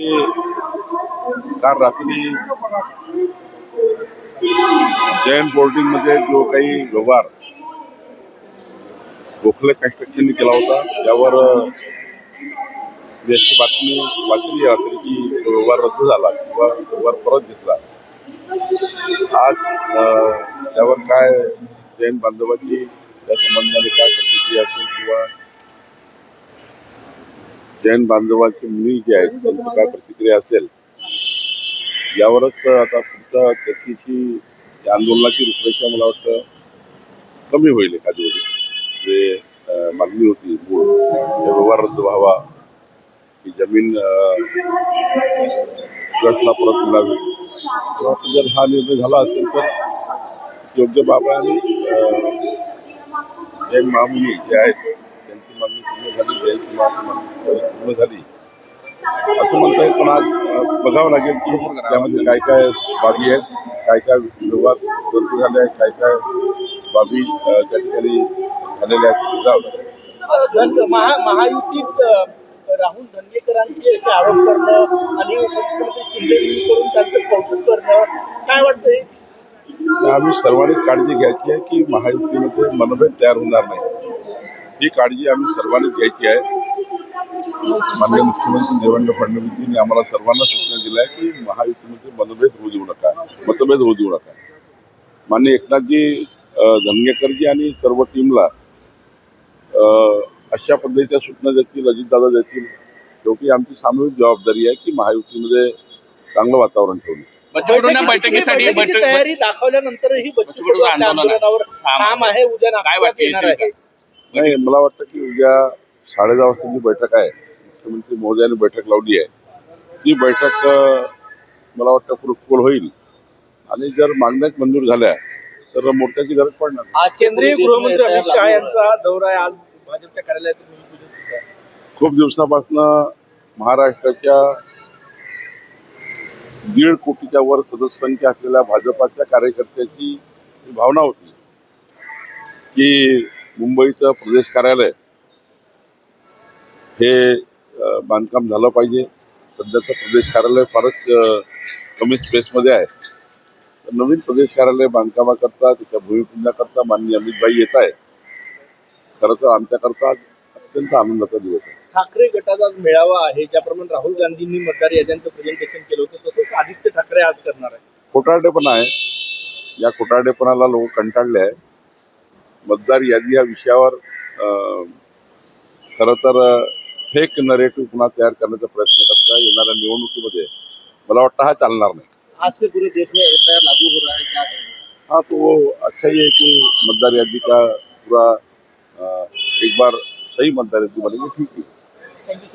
काल रात्री जैन बोर्डिंग मध्ये जो काही व्यवहार गोखले कन्स्ट्रक्शनने केला होता त्यावर अशी बातमी वाचली रात्री की तो व्यवहार रद्द झाला किंवा व्यवहार परत घेतला आज त्यावर काय जैन बांधवांची त्या संबंधाने काय प्रतिक्रिया असेल किंवा जैन बांधवांची मुली जी आहेत त्यांची काय प्रतिक्रिया असेल यावरच आता पुढच्या चर्चेची आंदोलनाची रूपरेषा मला वाटतं कमी होईल एखादी वेळी. जे मागणी होती मूळ व्यवहार रद्द व्हावा ही जमीन गटला परत मिळावी. जर हा निर्णय झाला असेल तर योग्य बाब आणि जैन महामुनी जे आहेत त्यांची मागणी पूर्ण झाली जैन मागणी पूर्ण झाली. असं म्हणता येईल पण आज बघावं लागेल की त्यामध्ये काय काय बाबी आहेत काय काय व्यवहार रद्द झाले आहेत काय काय बाबी त्या ठिकाणी झालेल्या आहेत बघावं लागेल. महायुतीत राहुल धनगेकरांचे असे आरोप करणं आणि मुख्यमंत्री शिंदेकडून त्यांचं कौतुक करणं काय वाटतंय? आम्ही सर्वांनी काळजी घ्यायची आहे की महायुतीमध्ये मनभेद तयार होणार नाही. ही काळजी आम्ही सर्वांनी घ्यायची आहे. माननीय मुख्यमंत्री देवेंद्र फडणवीसजींनी आम्हाला सर्वांना सूचना दिल्या आहे की महायुतीमध्ये मनभेद होऊ देऊ नका. मतभेद होऊ देऊ नका. माननीय एकनाथजी धनगेकरजी आणि सर्व टीमला अशा पद्धतीच्या सूचना देतील अजितदादा देतील शेवटी आमची सामूहिक जबाबदारी आहे की महायुतीमध्ये चांगलं वातावरण कडूंना बैठकीसाठी तयारी दाखवल्यानंतरही आंदोलन आहे. उद्या काय वाटतं नाही मला वाटतं की उद्या साडे दहा वाजता जी बैठक आहे मुख्यमंत्री महोदयांनी बैठक लावली आहे ती बैठक मला वाटतं फ्रुटफुल होईल आणि जर मागण्याच मंजूर झाल्या तर मोर्चाची गरज पडणार. आज केंद्रीय गृहमंत्री अमित शहा यांचा दौरा आहे आज भाजपच्या आहे. खूप दिवसापासून महाराष्ट्राच्या दीड कोटीच्या वर सदस्य संख्या असलेल्या भाजपाच्या कार्यकर्त्याची भावना होती की मुंबईचं प्रदेश कार्यालय हे बांधकाम झालं पाहिजे. सध्याचं प्रदेश कार्यालय फारच कमी स्पेसमध्ये आहे. तर नवीन प्रदेश कार्यालय बांधकामाकरता त्याच्या भूमिपूजनाकरता माननीय अमितभाई येत आहे खरं तर आमच्याकरता अत्यंत आनंदाचा दिवस आहे. ठाकरे गटाचा आज मेळावा आहे ज्याप्रमाणे राहुल गांधींनी मतदार याद्यांचं प्रेझेंटेशन केलं होतं तसंच आदित्य ठाकरे आज करणार आहे खोटारडेपणा आहे. या खोटारडेपणाला लोक कंटाळले आहे मतदार यादी या विषयावर अं, खरं तर फेक नरेटिव्ह पुन्हा तयार करण्याचा प्रयत्न करता येणाऱ्या निवडणुकीमध्ये मला वाटतं हा चालणार नाही. आज से पूरे देश में एफ लागू हो रहा है क्या? हाँ तो वो अच्छा ही है कि मतदार यादी का पूरा एक बार सही मतदार यादी बनेगी ठीक है sir.